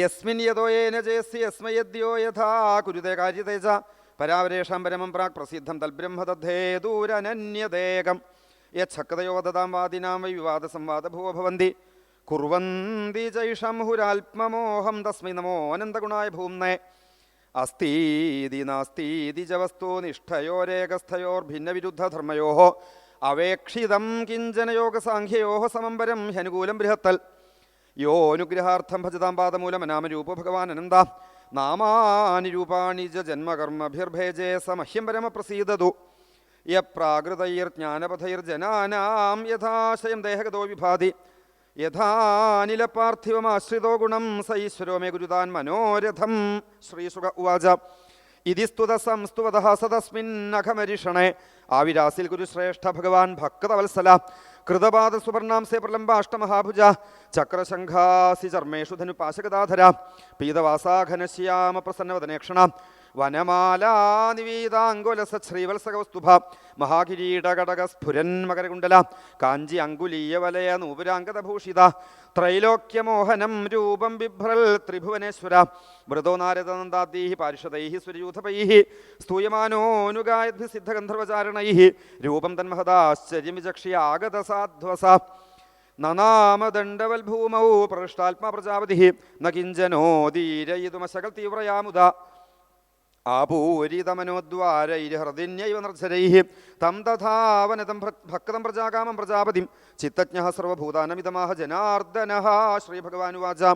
യസ്മിൻ യഥോയേന ജയസി യസ്മയദ്യോ യഥാ കുരുതേ കാര്യതേജ പരാവരേഷാം പരമം പ്രാക് പ്രസിദ്ധം തൽബ്രഹ്മതദ്ധേദൂരനന്യദേകം യച്ഛക്തയോ വദതാം വാദിനാം വൈ വിവാദ സംവാദ ഭൂവഭവന്തി ഭവന്തി. കുർവന്തി ചൈഷം ഹുരാത്മമോഹം തസ്മൈ നമോ അനന്തഗുണായ ഭൂംനേ അസ്തീതി നാസ്തീതി ജവസ്തു നിഷ്ഠയോരേകസ്ഥയോർ നിഷ്ഠയോരേകസ്ഥയോർഭിന്നവിരുദ്ധധർമ്മയോ അവേക്ഷിതം കിഞ്ചന യോഗസാഖ്യയോ സമംബരം ഹ്യനുകൂലം ബൃഹത്തൽ. യോ അനുഗ്രഹാർത്ഥം ഭജതാം പാദമൂലം നാമരൂപ ഭഗവാൻ അനന്ത നാമാനി രൂപാണി ച ജന്മകർമ്മഭിർഭേജേ സമഹ്യം പരമപ്രസീദതു. യപ്രാകൃതൈർജ്ഞാനപഥൈർജനാനാം യഥാശയം ദേഹഗതോ വിഭാതി. യഥാനിലപാർത്ഥിവമാശ്രിതോ ഗുണം സ ഈശ്വരോ മേ ഗുരുതാൻ മനോരഥം. ശ്രീസുഖ ഉവാച. ഇതി സ്തുത സംസ്തുവത സതസ്മിന്നഖമരിഷണേ ആവിരാസിൽ ഗുരുശ്രേഷ്ഠ ഭഗവാൻ ഭക്തവത്സല. കൃതപാദ സുവർണാംസേ പ്രലംബാഷ്ടമഹാഭുജ. ചക്രശംഖാസി ചർമ്മേഷു ധനുപാശകദാധര പീതവാസാഘനശ്യാമ പ്രസന്നവദനേക്ഷണ. വനമാലാനിവീതാങ്കുലസ ശ്രീവത്സകൗസ്തുഭ മഹാകിരീടകടക സ്ഫുരൻ മകരകുണ്ടല കാഞ്ചി അങ്കുലീയ വലയ നൂപുരാങ്കതഭൂഷിത ത്രൈലോക്യമോഹനം രൂപം ബിഭ്രൽ ത്രിഭുവനേശ്വര മൃദോ നാരദനന്ദാദീ പാരിഷദൈ സുരയൂഥപൈ സ്തൂയമാനോനുഗായദ്ഭി സിദ്ധഗന്ധർവചാരണൈ രൂപം തന്മഹദാശ്ചര്യം ആഗത ആഗതസാധ്വസ നനാമദണ്ഡവൽഭൂമൗ പ്രകൃഷ്ടാത്മാ പ്രജാപതി ന കിഞ്ചനോദീരയിതുമശകൽ തീവ്രയാമുദ ആപൂരിതമനോദ്വാരൈർഹൃദിന്യൈവ തം തഥാവനതം ഭക്തം പ്രജാകാമം പ്രജാപതിം. ചിത്തജ്ഞ സർവഭൂതാനമിതമാഹ ജനാർദ്ദന. ശ്രീഭഗവാനുവാച.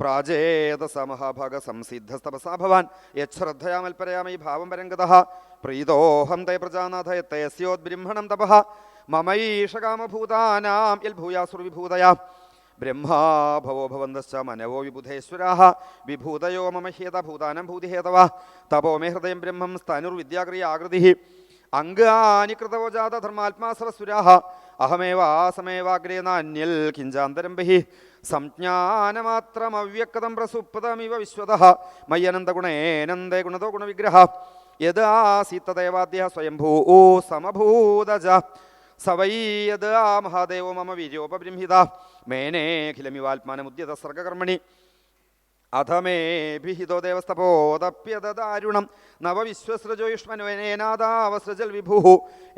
പ്രാജേത സമഹ സംസിദ്ധസ്തപസാ ഭവാൻ. യശ്രദ്ധയാമൽപരയാമൈ ഭാവം പരംഗത. പ്രീതോഹം തേ പ്രജാനാഥ യസ്യോദ്ബ്രഹ്മണം തപ. മമൈഷകാമഭൂതാനാം യൽഭൂയാസുർവിഭൂതയാ. ബ്രഹ്മാ ഭവോ ഭവന്തശ്ച മനവോ വിബുധേശ്വരാഹ. വിഭൂതയോ മമ ഹേത ഭൂതാനം ഭൂതിഹേതവ തപോ മേ ഹൃദയം ബ്രഹ്മം സ്തനുർവിദ്യാക്രിയ ആകൃതി. അംഗ ആനികൃതവോ ജാത ധർമാത്മാ അഹമേവ നാന്യൽ കിഞ്ചാന്തരം ബഹി സംജ്ഞാനമാത്രമവ്യക്തം പ്രസുപ്തമിവ വിശ്വതഃ. മയ്യനന്തഗുണേനന്ദേ ഗുണതോ ഗുണവിഗ്രഹ. യദാസീത്തദേവാദ്യ സ്വയംഭൂ സമഭൂതജ. സ വൈ യത് ആ മഹാദേവോ മമ വീര്യോപബ്രംഹിത മേനേഖിലമിവാത്മാനമുദ്യത സർഗകർമ്മണി അഥ മേ ഭിഹിതോ ദേവസ്തപോതപ്യദാരുണം നവവിശ്വസൃജോയുഷ്മനുവേനാദാവസൃജൽ വിഭു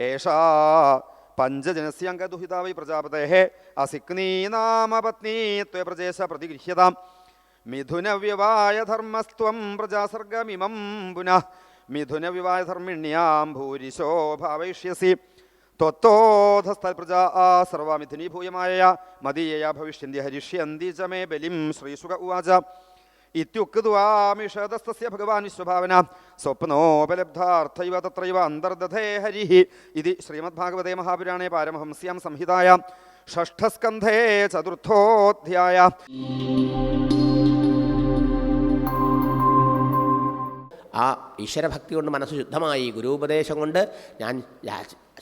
ഏഷാ പഞ്ചജനസ്യംഗദുഹിതാവൈ പ്രജാപതേ അസിക്നീ നാമ പത്നീ പ്രജേശ പ്രതിഗൃഹ്യതാം. മിഥുനവ്യവായധർമ്മസ്ത്വം പ്രജാസർഗമിമം പുനഃ. മിഥുനവിവാഹധർമ്മിണ്യാം ഭൂരിശോ ഭാവയിഷ്യസി. ത്വത്തോധസ്ഥൽപ്രജാ ആ സർവാമിഥുനീഭൂയമായ മദീയയാ ഭവിഷ്യന്തി ഹരിഷ്യന്തി ച മേ ബലിം ശ്രീസുഖ ഉവാച. ഇത്യുക്വാമിഷതസ്തസ്യ ഭഗവാൻ വിശ്വഭാവന. സ്വപ്നോപലബ്ധാർത്ഥൈവ തത്രൈവ അന്തർദധേ ഹരിഃ. ഇതി ശ്രീമദ്ഭാഗവതേ മഹാപുരാണേ പാരമഹംസ്യാം സംഹിതായ ഷഷ്ഠസ്കന്ധേ ചതുർത്ഥോധ്യായ. ആ ഈശ്വരഭക്തി കൊണ്ട് മനസ്സ് ശുദ്ധമായി ഗുരുപദേശം കൊണ്ട് ഞാൻ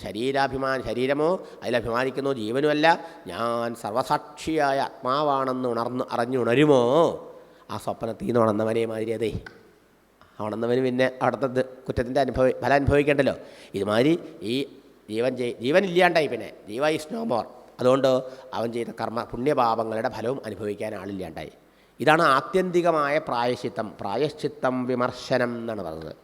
ശരീരാഭിമാൻ ശരീരമോ അതിലഭിമാനിക്കുന്നോ ജീവനുമല്ല ഞാൻ സർവസാക്ഷിയായ ആത്മാവാണെന്ന് ഉണർന്ന് അറിഞ്ഞുണരുമോ? ആ സ്വപ്നത്തിൽ നിന്ന് ഉണർന്നവനെ മാതിരി അതേ. ഉണർന്നവന് പിന്നെ അവിടുത്തെ കുറ്റത്തിന്റെ അനുഭവ ഫലം അനുഭവിക്കേണ്ടല്ലോ. ഇതുമാതിരി ഈ ജീവൻ ജീവൻ ഇല്ലാണ്ടായി പിന്നെ. ജീവ ഈസ് നോ മോർ. അതുകൊണ്ട് അവൻ ചെയ്ത കർമ്മ പുണ്യപാപങ്ങളുടെ ഫലവും അനുഭവിക്കാൻ ആളില്ലാണ്ടായി. ഇതാണ് ആത്യന്തികമായ പ്രായശ്ചിത്തം. പ്രായശ്ചിത്തം വിമർശനം എന്നാണ് പറഞ്ഞത്.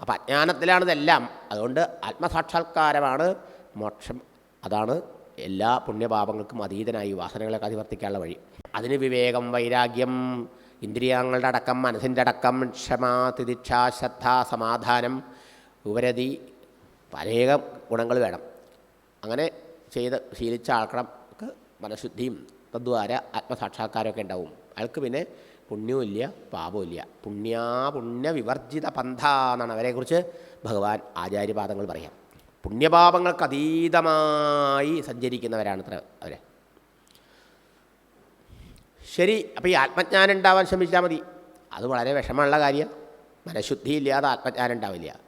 അപ്പം അജ്ഞാനത്തിലാണ് ഇതെല്ലാം. അതുകൊണ്ട് ആത്മസാക്ഷാത്കാരമാണ് മോക്ഷം. അതാണ് എല്ലാ പുണ്യപാപങ്ങൾക്കും അതീതനായി വാസനകളെ അതിവർത്തിക്കാനുള്ള വഴി. അതിന് വിവേകം വൈരാഗ്യം ഇന്ദ്രിയങ്ങളുടെ അടക്കം മനസ്സിന്റെ അടക്കം ക്ഷമ തിദിക്ഷ ശ്രദ്ധ സമാധാനം ഉപരതി അനേകം ഗുണങ്ങൾ വേണം. അങ്ങനെ ചെയ്ത് ശീലിച്ച ആൾക്കാർക്ക് മനഃശുദ്ധിയും തദ്വാര ആത്മസാക്ഷാത്കാരമൊക്കെ ഉണ്ടാവും. അയാൾക്ക് പിന്നെ പുണ്യവും ഇല്ല പാപവും ഇല്ല. പുണ്യാ പുണ്യവിവർജിത പന്ഥ എന്നാണ് അവരെക്കുറിച്ച് ഭഗവാൻ ആചാര്യപാദങ്ങൾ പറയാം. പുണ്യപാപങ്ങൾക്ക് അതീതമായി സഞ്ചരിക്കുന്നവരാണ് അത്ര അവർ ശരി അപ്പോൾ ഈ ആത്മജ്ഞാനം ഉണ്ടാവാൻ ശ്രമിച്ചാൽ മതി. അത് വളരെ വിഷമമുള്ള കാര്യം. മനഃശുദ്ധി ഇല്ലാതെ ആത്മജ്ഞാനം ഉണ്ടാവില്ല.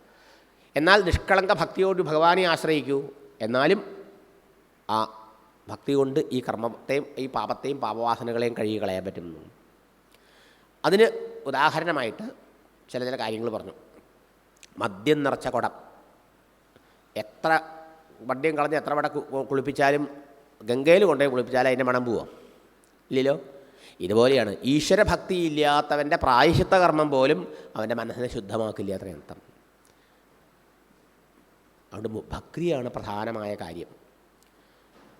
എന്നാൽ നിഷ്കളങ്ക ഭക്തിയോട് ഭഗവാനെ ആശ്രയിക്കൂ. എന്നാലും ആ ഭക്തി കൊണ്ട് ഈ കർമ്മത്തെയും ഈ പാപത്തെയും പാപവാസനകളെയും കഴുകി കളയാൻ പറ്റുന്നു. അതിന് ഉദാഹരണമായിട്ട് ചില ചില കാര്യങ്ങൾ പറഞ്ഞു. മദ്യം നിറച്ച കുടം. എത്ര മദ്യം കളഞ്ഞ് എത്ര വട കുളിപ്പിച്ചാലും ഗംഗയിൽ കൊണ്ടുപോയി കുളിപ്പിച്ചാലും അതിന്റെ മണം പോവാം. ഇല്ലല്ലോ? ഇതുപോലെയാണ്. ഈശ്വരഭക്തി ഇല്ലാത്തവന്റെ പ്രായശിത്ത കർമ്മം പോലും അവന്റെ മനസ്സിനെ ശുദ്ധമാക്കില്ല അർത്ഥം അതുകൊണ്ട് ഭക്തിയാണ് പ്രധാനമായ കാര്യം.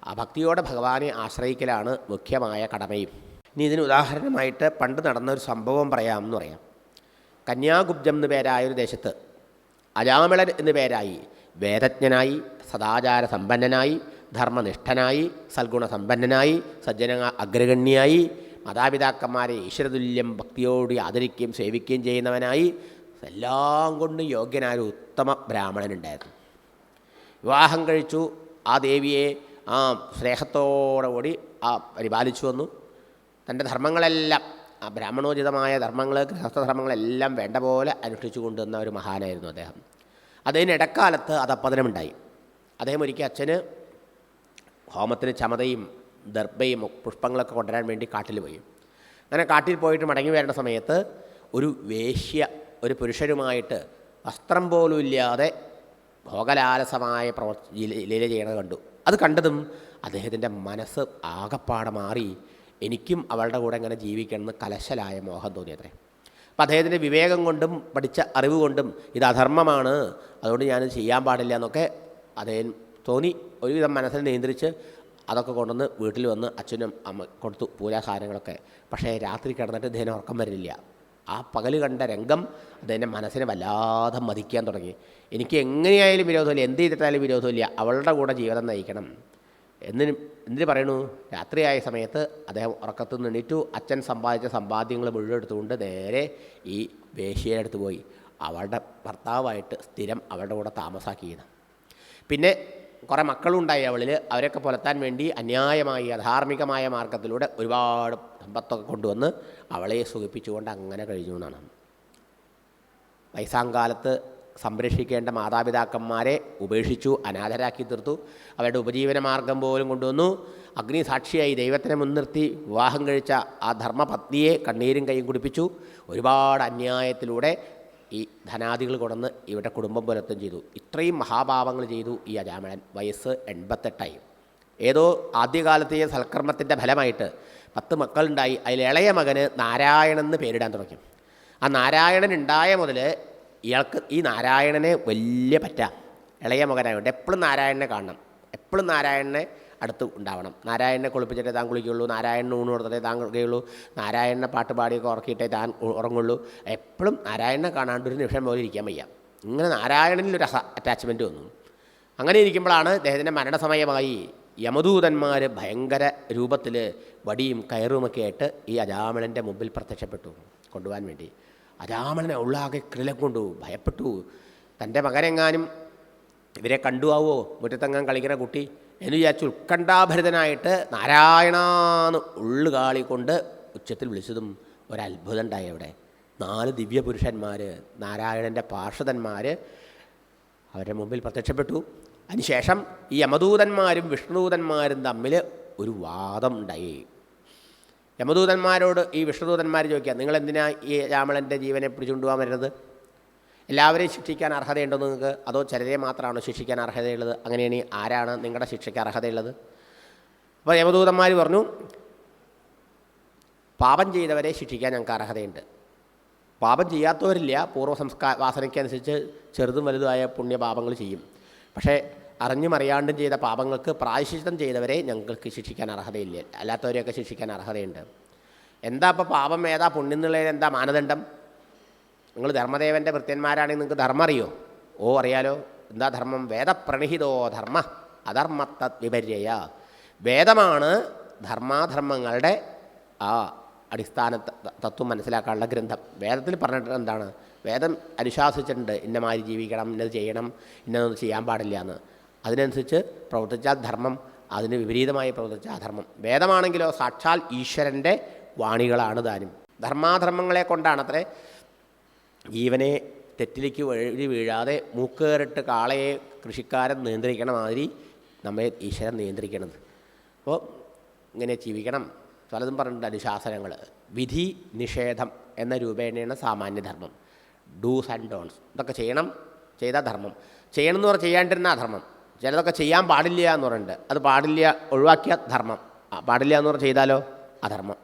ആ ഭക്തിയോടെ ഭഗവാനെ ആശ്രയിക്കലാണ് മുഖ്യമായ കടമയും. ഇനി ഇതിന് ഉദാഹരണമായിട്ട് പണ്ട് നടന്ന ഒരു സംഭവം പറയാമെന്ന് പറയാം. കന്യാഗുബ്ജം എന്നു പേരായ ഒരു ദേശത്ത് അജാമിളൻ എന്നു പേരായി വേദജ്ഞനായി സദാചാര സമ്പന്നനായി ധർമ്മനിഷ്ഠനായി സൽഗുണസമ്പന്നനായി സജ്ജന അഗ്രഗണ്യായി മാതാപിതാക്കന്മാരെ ഈശ്വരതുല്യം ഭക്തിയോട് ആദരിക്കുകയും സേവിക്കുകയും ചെയ്യുന്നവനായി എല്ലാം കൊണ്ടും യോഗ്യനായ ഒരു ഉത്തമ ബ്രാഹ്മണനുണ്ടായിരുന്നു. വിവാഹം കഴിച്ചു. ആ ദേവിയെ ആ സ്നേഹത്തോടു കൂടി ആ പരിപാലിച്ചു വന്നു. തന്റെ ധർമ്മങ്ങളെല്ലാം ആ ബ്രാഹ്മണോചിതമായ ധർമ്മങ്ങൾ ഗൃഹസ്ഥധർമ്മങ്ങളെല്ലാം വേണ്ട പോലെ അനുഷ്ഠിച്ചു കൊണ്ടുവന്ന ഒരു മഹാനായിരുന്നു അദ്ദേഹം. അതിന് ഇടക്കാലത്ത് അതപ്പതനമുണ്ടായി അദ്ദേഹം ഒരിക്കൽ അച്ഛന് ഹോമത്തിന് ചമതയും ദർഭയും പുഷ്പങ്ങളൊക്കെ കൊണ്ടുവരാൻ വേണ്ടി കാട്ടിൽ പോയി. അങ്ങനെ കാട്ടിൽ പോയിട്ട് മടങ്ങി വരുന്ന സമയത്ത് ഒരു വേശ്യ ഒരു പുരുഷരുമായിട്ട് വസ്ത്രം പോലും ഇല്ലാതെ ഭോഗലാലസമായ പ്രവർത്തി ലീല- ലീല ചെയ്യണത് കണ്ടു. അത് കണ്ടതും അദ്ദേഹത്തിന്റെ മനസ്സ് ആകപ്പാടെ മാറി. എനിക്കും അവളുടെ കൂടെ ഇങ്ങനെ ജീവിക്കണമെന്ന് കലശലായ മോഹം തോന്നിയത്രേ. അപ്പം അദ്ദേഹത്തിന്റെ വിവേകം കൊണ്ടും പഠിച്ച അറിവ് കൊണ്ടും ഇത് അധർമ്മമാണ്. അതുകൊണ്ട് ഞാനിത് ചെയ്യാൻ പാടില്ല എന്നൊക്കെ അദ്ദേഹം തോന്നി. ഒരുവിധം മനസ്സിനെ നിയന്ത്രിച്ച് അതൊക്കെ കൊണ്ടുവന്ന് വീട്ടിൽ വന്ന് അച്ഛനും അമ്മ കൊടുത്തു പൂജാ സാധനങ്ങളൊക്കെ. പക്ഷേ രാത്രി കിടന്നിട്ട് ഇദ്ദേഹം ഉറക്കം വരില്ല ആ പകൽ കണ്ട രംഗം അതെന്റെ മനസ്സിനെ വല്ലാതെ മതിക്കാൻ തുടങ്ങി. എനിക്ക് എങ്ങനെയായാലും വിരോധമില്ല എന്ത് ചെയ്തിട്ടായാലും വിരോധമില്ല അവളുടെ കൂടെ ജീവിതം നയിക്കണം. എന്നിന് എന്തിനു പറയണു? രാത്രിയായ സമയത്ത് അദ്ദേഹം ഉറക്കത്തു നിന്ന് എണീറ്റു. അച്ഛൻ സമ്പാദിച്ച സമ്പാദ്യങ്ങൾ മുഴുവൻ എടുത്തുകൊണ്ട് നേരെ ഈ വേശ്യയുടെ അടുത്ത് പോയി. അവളുടെ ഭർത്താവായിട്ട് സ്ഥിരം അവളുടെ കൂടെ താമസാക്കിയത് പിന്നെ കുറേ മക്കളുണ്ടായി അവളിൽ. അവരൊക്കെ പുലർത്താൻ വേണ്ടി അന്യായമായി അധാർമികമായ മാർഗത്തിലൂടെ ഒരുപാട് സമ്പത്തൊക്കെ കൊണ്ടുവന്ന് അവളെ സുഖിപ്പിച്ചുകൊണ്ട് അങ്ങനെ കഴിഞ്ഞു എന്നാണ്. വയസ്സാങ്കാലത്ത് സംരക്ഷിക്കേണ്ട മാതാപിതാക്കന്മാരെ ഉപേക്ഷിച്ചു അനാഥരാക്കി തീർത്തു. അവരുടെ ഉപജീവന മാർഗം പോലും കൊണ്ടുവന്നു. അഗ്നിസാക്ഷിയായി ദൈവത്തിനെ മുൻനിർത്തി വിവാഹം കഴിച്ച ആ ധർമ്മപത്നിയെ കണ്ണീരും കൈയും കുടിപ്പിച്ചു. ഒരുപാട് അന്യായത്തിലൂടെ ഈ ധനാദികൾ കൊണ്ടുവന്ന് ഇവരുടെ കുടുംബം പുലർത്തും ചെയ്തു. ഇത്രയും മഹാഭാവങ്ങൾ ചെയ്തു ഈ അജാമഴൻ വയസ്സ് എൺപത്തെട്ടായി. ഏതോ ആദ്യകാലത്തെ സൽക്കർമ്മത്തിന്റെ ഫലമായിട്ട് പത്ത് മക്കളുണ്ടായി. അതിൽ ഇളയ മകന് നാരായണൻ എന്ന് പേരിടാൻ തുടങ്ങി. ആ നാരായണൻ ഉണ്ടായ മുതൽ ഇയാൾക്ക് ഈ നാരായണനെ വലിയ പറ്റ. ഇളയ മകനായതുകൊണ്ട് എപ്പോഴും നാരായണനെ കാണണം. എപ്പോഴും നാരായണനെ അടുത്ത് ഉണ്ടാവണം. നാരായണനെ കുളിപ്പിച്ചിട്ടേ താൻ കുളിക്കുകയുള്ളൂ. നാരായണന് ഊണ് കൊടുത്തിട്ടേ താൻ കുളിക്കുകയുള്ളൂ. നാരായണനെ പാട്ട് പാടിയൊക്കെ ഉറക്കിയിട്ടേ താൻ ഉറങ്ങുള്ളൂ. എപ്പോഴും നാരായണനെ കാണാണ്ട് ഒരു നിമിഷം പോലെ ഇരിക്കാൻ വയ്യ. ഇങ്ങനെ നാരായണനിലൊരു അറ്റാച്ച്മെന്റ് വന്നു. അങ്ങനെ ഇരിക്കുമ്പോഴാണ് അദ്ദേഹത്തിന്റെ മരണസമയമായി യമദൂതന്മാർ ഭയങ്കര രൂപത്തിൽ വടിയും കയറുമൊക്കെ ആയിട്ട് ഈ അജാമളന്റെ മുമ്പിൽ പ്രത്യക്ഷപ്പെട്ടു കൊണ്ടുപോകാൻ വേണ്ടി. അജാമളനെ ഉള്ളാകെ കിളിലം കൊണ്ടു ഭയപ്പെട്ടു. തന്റെ മകനെങ്ങാനും ഇവരെ കണ്ടുവാവോ? മുറ്റത്തെങ്ങാൻ കളിക്കുന്ന കുട്ടി? എന്ന് വിചാരിച്ചു ഉത്കണ്ഠാഭരിതനായിട്ട് നാരായണാന്ന് ഉള്ളുകാളിക്കൊണ്ട് ഉച്ചത്തിൽ വിളിച്ചതും ഒരത്ഭുതം ഉണ്ടായി അവിടെ. നാല് ദിവ്യപുരുഷന്മാർ നാരായണന്റെ പാർഷദന്മാർ അവരുടെ മുമ്പിൽ പ്രത്യക്ഷപ്പെട്ടു. അതിനുശേഷം ഈ യമദൂതന്മാരും വിഷ്ണുദൂതന്മാരും തമ്മിൽ ഒരു വാദം ഉണ്ടായി. യമദൂതന്മാരോട് ഈ വിഷ്ണുദൂതന്മാർ ചോദിക്കുക നിങ്ങൾ എന്തിനാ ഈ രാമളന്റെ ജീവനെ പിടിച്ചുകൊണ്ടുപോകാൻ വരുന്നത് എല്ലാവരെയും ശിക്ഷിക്കാൻ അർഹതയുണ്ടോ നിങ്ങൾക്ക് അതോ ചിലരെ മാത്രമാണോ ശിക്ഷിക്കാൻ അർഹതയുള്ളത്? അങ്ങനെയാണെങ്കിൽ ആരാണ് നിങ്ങളുടെ ശിക്ഷയ്ക്ക് അർഹതയുള്ളത്? അപ്പോൾ യമദൂതന്മാർ പറഞ്ഞു പാപം ചെയ്തവരെ ശിക്ഷിക്കാൻ ഞങ്ങൾക്ക് അർഹതയുണ്ട്. പാപം ചെയ്യാത്തവരില്ല പൂർവ സംസ്കാര വാസനയ്ക്കനുസരിച്ച് ചെറുതും വലുതുമായ പുണ്യപാപങ്ങൾ ചെയ്യും. പക്ഷേ അറിഞ്ഞും അറിയാണ്ടും ചെയ്ത പാപങ്ങൾക്ക് പ്രായശ്ചിത്തം ചെയ്തവരെ ഞങ്ങൾക്ക് ശിക്ഷിക്കാൻ അർഹതയില്ല അല്ലാത്തവരെയൊക്കെ ശിക്ഷിക്കാൻ അർഹതയുണ്ട്. എന്താ ഇപ്പോൾ പാപം ഏതാ? പുണ്യം എന്നുള്ളതിന് എന്താ മാനദണ്ഡം? നിങ്ങൾ ധർമ്മദേവന്റെ ഭൃത്യന്മാരാണെങ്കിൽ നിങ്ങൾക്ക് ധർമ്മം അറിയോ? ഓ അറിയാലോ? എന്താ ധർമ്മം? വേദപ്രണിഹിതോ ധർമ്മ അധർമ്മത്ത വിപര്യയ. വേദമാണ് ധർമാധർമ്മങ്ങളുടെ ആ അടിസ്ഥാന തത്വം മനസ്സിലാക്കാനുള്ള ഗ്രന്ഥം. വേദത്തിൽ പറഞ്ഞിട്ട് എന്താണ്? വേദം അനുശാസിച്ചിട്ടുണ്ട്. ഇന്നമാതിരി ജീവിക്കണം ഇന്നത് ചെയ്യണം ഇന്നതൊന്നും ചെയ്യാൻ പാടില്ല എന്ന്. അതിനനുസരിച്ച് പ്രവർത്തിച്ചാൽ ധർമ്മം അതിന് വിപരീതമായി പ്രവർത്തിച്ച അധർമ്മം വേദമാണെങ്കിലോ സാക്ഷാൽ ഈശ്വരന്റെ വാണികളാണ് താനും. ധർമാധർമ്മങ്ങളെ കൊണ്ടാണത്രേ ജീവനെ തെറ്റിലേക്ക് വഴി വീഴാതെ മൂക്കേറിട്ട് കാളയെ കൃഷിക്കാരൻ നിയന്ത്രിക്കണ മാതിരി നമ്മെ ഈശ്വരൻ നിയന്ത്രിക്കണത്. അപ്പോൾ ഇങ്ങനെ ജീവിക്കണം. പലതും പറഞ്ഞിട്ടുണ്ട് അനുശാസനങ്ങൾ വിധി നിഷേധം എന്ന രൂപേണയാണ് സാമാന്യധർമ്മം. ഡൂസ് ആൻഡ് ഡോൺസ് ഇതൊക്കെ ചെയ്യണം ചെയ്ത ധർമ്മം. ചെയ്യണം എന്ന് പറഞ്ഞാൽ ചെയ്യാണ്ടിരുന്ന അധർമ്മം ചിലതൊക്കെ ചെയ്യാൻ പാടില്ല എന്ന് പറയുന്നുണ്ട് അത് പാടില്ല ഒഴിവാക്കിയ ധർമ്മം. പാടില്ല എന്ന് പറഞ്ഞാൽ ചെയ്താലോ? അധർമ്മം.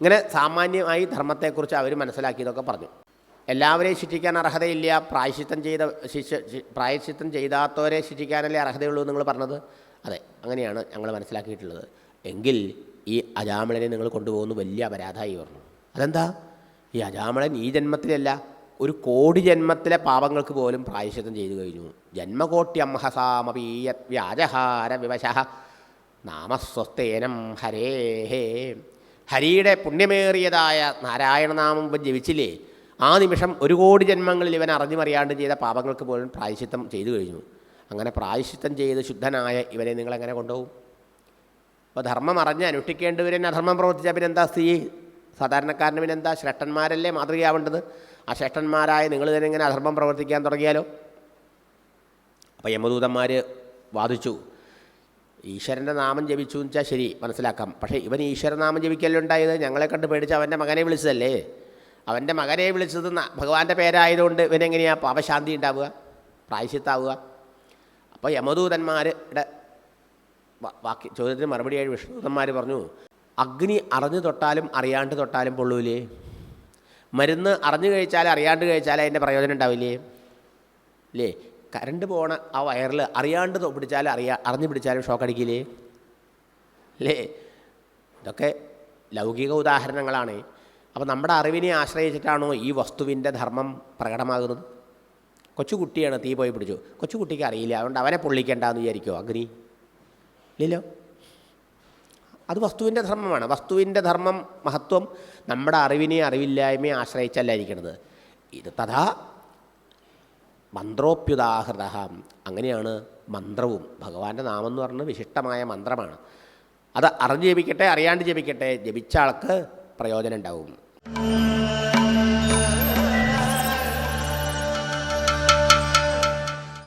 ഇങ്ങനെ സാമാന്യമായി ധർമ്മത്തെക്കുറിച്ച് അവർ മനസ്സിലാക്കിയതൊക്കെ പറഞ്ഞു. എല്ലാവരെയും ശിക്ഷിക്കാൻ അർഹതയില്ല. പ്രായശിത്തം ചെയ്ത ശിക്ഷ പ്രായശിത്തം ചെയ്താത്തവരെ ശിക്ഷിക്കാനല്ലേ അർഹതയുള്ളൂ നിങ്ങൾ പറഞ്ഞത്? അതെ അങ്ങനെയാണ് ഞങ്ങൾ മനസ്സിലാക്കിയിട്ടുള്ളത്. എങ്കിൽ ഈ അജാമിളനെ നിങ്ങൾ കൊണ്ടുപോകുന്ന വലിയ അപരാധമായി പറഞ്ഞു അതെന്താ? ഈ അജാമിളൻ ഈ ജന്മത്തിലല്ല ഒരു കോടി ജന്മത്തിലെ പാപങ്ങൾക്ക് പോലും പ്രായശിത്തം ചെയ്തു കഴിഞ്ഞു. ജന്മകോട്യംഹസാമപീയത് വ്യാജഹാര വിവശ നാമസ്വസ്തേനം ഹരേ ഹേ ഹരിയുടെ പുണ്യമേറിയതായ നാരായണനാമം ഇപ്പം ജപിച്ചില്ലേ? ആ നിമിഷം ഒരു കോടി ജന്മങ്ങളിൽ ഇവൻ അറിഞ്ഞുമറിയാണ്ട് ചെയ്ത പാപങ്ങൾക്ക് പോലും പ്രായശിത്തം ചെയ്തു കഴിഞ്ഞു. അങ്ങനെ പ്രായശിത്തം ചെയ്ത് ശുദ്ധനായ ഇവനെ നിങ്ങൾ എങ്ങനെ കൊണ്ടുപോകും? അപ്പോൾ ധർമ്മം അറിഞ്ഞ് അനുഷ്ഠിക്കേണ്ടവരെ അധർമ്മം പ്രവർത്തിച്ചാൽ പിന്നെ എന്താ സ്ഥിതി സാധാരണക്കാരന് പിന്നെ എന്താ ശ്രേഷ്ഠന്മാരല്ലേ മാതൃകയാവേണ്ടത്? ആ ശ്രേഷ്ഠന്മാരായ നിങ്ങൾ തന്നെ ഇങ്ങനെ അധർമ്മം പ്രവർത്തിക്കാൻ തുടങ്ങിയാലോ? അപ്പോൾ യമദൂതന്മാർ വാദിച്ചു ഈശ്വരന്റെ നാമം ജപിച്ചു എന്ന് വെച്ചാൽ ശരി മനസ്സിലാക്കാം. പക്ഷേ ഇവൻ ഈശ്വരനാമം ജപിക്കലുണ്ടായത് ഞങ്ങളെ കണ്ട് പേടിച്ച് അവന്റെ മകനെ വിളിച്ചതല്ലേ? അവന്റെ മകനെ വിളിച്ചത് ഭഗവാന്റെ പേരായതുകൊണ്ട് ഇവനെങ്ങനെയാണ് പാപശാന്തി ഉണ്ടാവുക? പ്രായശ്യത്താവുക അപ്പോൾ യമദൂതന്മാരുടെ വാക്യ ചോദ്യത്തിന് മറുപടിയായി വിഷ്ണുദൂതന്മാർ പറഞ്ഞു അഗ്നി അറിഞ്ഞു തൊട്ടാലും അറിയാണ്ട് തൊട്ടാലും പൊള്ളൂലേ? മരുന്ന് അറിഞ്ഞു കഴിച്ചാൽ അറിയാണ്ട് കഴിച്ചാൽ അതിന്റെ പ്രയോജനം ഉണ്ടാവില്ലേ? അല്ലേ കരണ്ട് പോണ ആ വയറിൽ അറിയാണ്ട് പിടിച്ചാലും അറിയാ അറിഞ്ഞു പിടിച്ചാലും ഷോക്ക് അടിക്കില്ലേ? അല്ലേ ഇതൊക്കെ ലൗകിക ഉദാഹരണങ്ങളാണ്. അപ്പോൾ നമ്മുടെ അറിവിനെ ആശ്രയിച്ചിട്ടാണോ ഈ വസ്തുവിന്റെ ധർമ്മം പ്രകടമാകുന്നത്? കൊച്ചുകുട്ടിയാണ് തീ പോയി പിടിച്ചു. കൊച്ചുകുട്ടിക്ക് അറിയില്ല. അതുകൊണ്ട് അവനെ പൊള്ളിക്കേണ്ടെന്ന് വിചാരിക്കുമോ അഗ്നി? ഇല്ലല്ലോ. അത് വസ്തുവിന്റെ ധർമ്മമാണ്. വസ്തുവിന്റെ ധർമ്മം മഹത്വം. നമ്മുടെ അറിവിനെ അറിവില്ലായ്മയെ ആശ്രയിച്ചല്ല ഇത് തഥാ മന്ത്രോപ്യുദാഹൃത അങ്ങനെയാണ് മന്ത്രവും. ഭഗവാന്റെ നാമം എന്ന് വിശിഷ്ടമായ മന്ത്രമാണ്. അത് അറിഞ്ഞ് ജപിക്കട്ടെ അറിയാണ്ട് ജപിക്കട്ടെ ജപിച്ച ആൾക്ക് പ്രയോജനം ഉണ്ടാവും. Thank you.